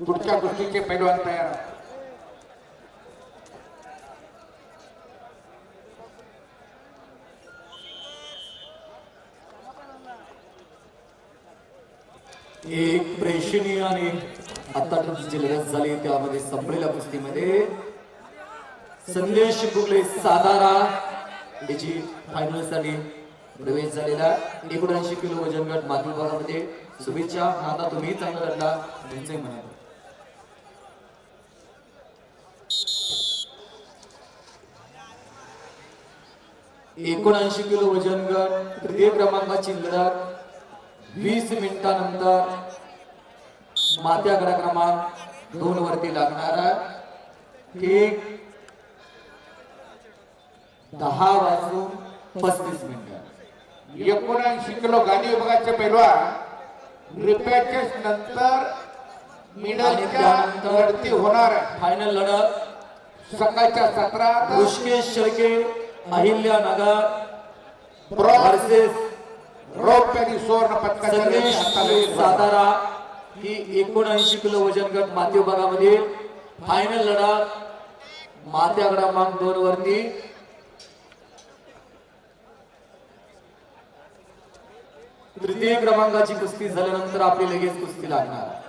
पुढच्या गोष्टीचे पैलवान तयार एक प्रेक्षणीय आणि आतापर्यंत जी लढत झाली त्यामध्ये संपलेल्या कुस्तीमध्ये संदेश बुगले सातारा याची फायनलसाठी प्रवेश झालेला एकोणऐंशी किलो वजन गट माती शुभेच्छा. आता तुम्ही चांगला लढला तुमचे म्हणा एकोणऐंशी किलो वजन गट तृतीय क्रमांकाची लढत वीस मिनिटानंतर मात्या गडा क्रमांक दोन वरती लागणारा ठीक दहा वाजून पस्तीस मिनिटं. एकोणऐंशी किलो गाडी विभागाचे पैलवान रिपॅचेस नंतर मिडलच्या होणार आहे. फायनल लढत. सकाळच्या सत्रात Rishikesh Shelke Ahilyanagar bronze, versus रौप्य आणि सुवर्ण जाणार. सातारा ही एकोणऐंशी किलो वजन गट माती विभागामध्ये फायनल लढत मात्या क्रमांक दोन वरती तृतीय क्रमांकाची कुस्ती झाल्यानंतर आपली लगेच कुस्ती लागणार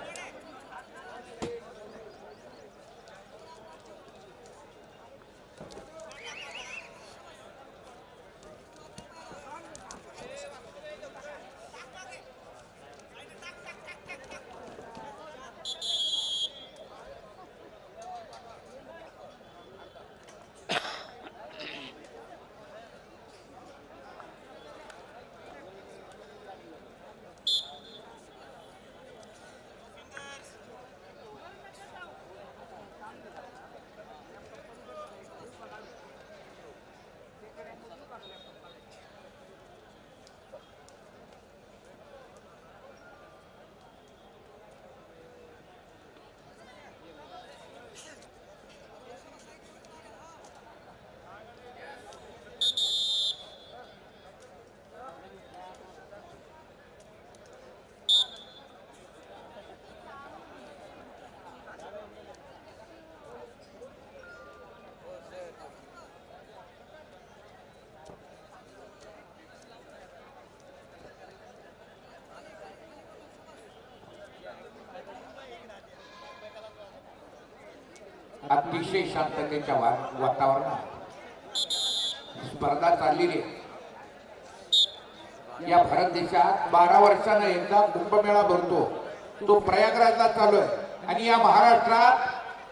अतिशय शांततेच्या वा- वातावरणात. स्पर्धा चाललेली आहे. या भारत देशात बारा वर्षानं एकदा कुंभमेळा भरतो. तो प्रयागराजला चालू आहे. आणि या महाराष्ट्रात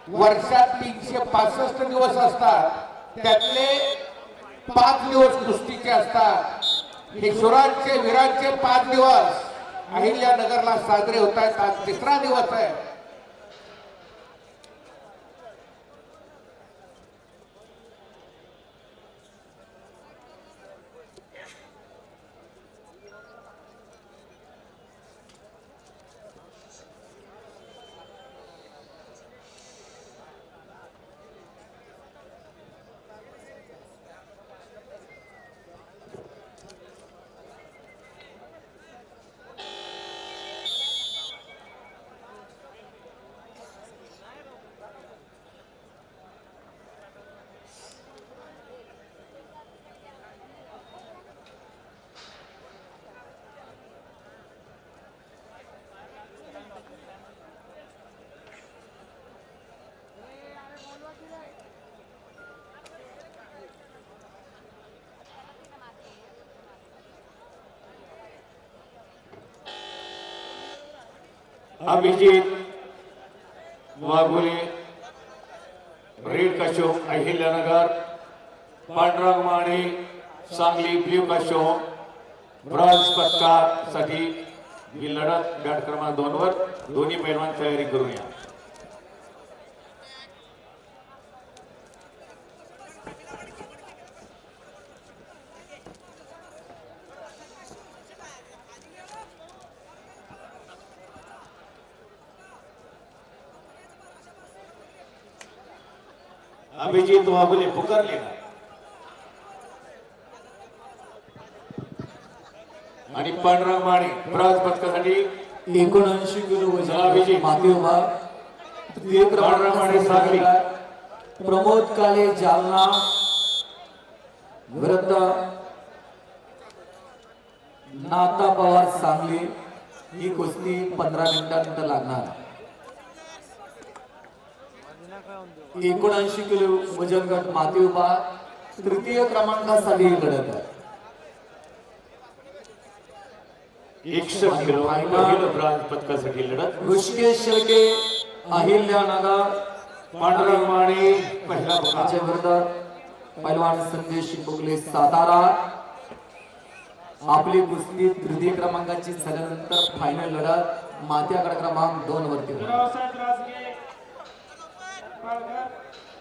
वर्षात तीनशे पासष्ट दिवस असतात. त्यातले पाच दिवस कुस्तीचे असतात. हे सुरांचे वीरांचे पाच दिवस अहिल्यानगरला साजरे होत आहेत. आज तिसरा दिवस आहे. अभिजित वाघोले रेड कशोक अहिल्यानगर पांडुरंग माने सांगली ब्ल्यू कशोक ब्रॉन्झ पदकासाठी ही लढत गट क्रमांक दोनवर दोन्ही पैलवान तयारी करूया. अभिजित वाघोले पुकारले आणि पांडुरंग माने ब्रॉन्झ पदकासाठी एकोणऐंशी किलो चला, अभिजित. वजन माती विभाग तृतीय बाळरामाने सांगली. क्रमांकावर प्रमोद काले जालना. विरुद्ध नाता पवार सांगली. ही कुस्ती पंधरा मिनिटानंतर लागणार. एकोणऐंशी किलो वजन गट माती उभा तृतीय क्रमांकासाठी लढत आहे. एकसष्ट किलो पहिलं ब्रांच पदकासाठी लढत. ऋषिकेश शेळके अहिल्यानगर पांडुरंग माने पहिला बघा याच्या विरुद्ध पैलवान संदेश बुगले सातारा. आपली कुस्ती तृतीय क्रमांकाची झाल्यानंतर फायनल लढत मात्याकडे क्रमांक दोन वरती out of that.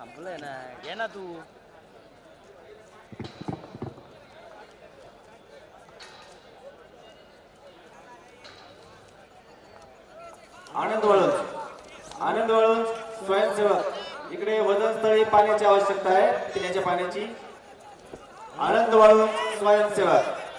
संपलंय ना. घे ना तू. आनंद वळून. आनंद वळून स्वयंसेवक. इकडे वजनस्थळी पाण्याची आवश्यकता आहे. पिण्याच्या पाण्याची. आनंद वाळूंज स्वयंसेवक.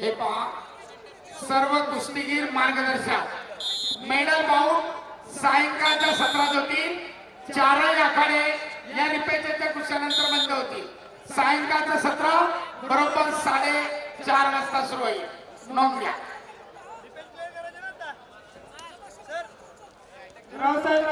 हे पहा. सर्व कुस्तीगीर मार्गदर्शक. मेडल बाउट सायंकाळच्या सत्रात होतील चारही आखाडे या रिपेचरच्या कुशानंतर बंद होतील. सायंकाळचं सत्र बरोबर साडे चार वाजता सुरू होईल. नोंद घ्या. रावसाहेब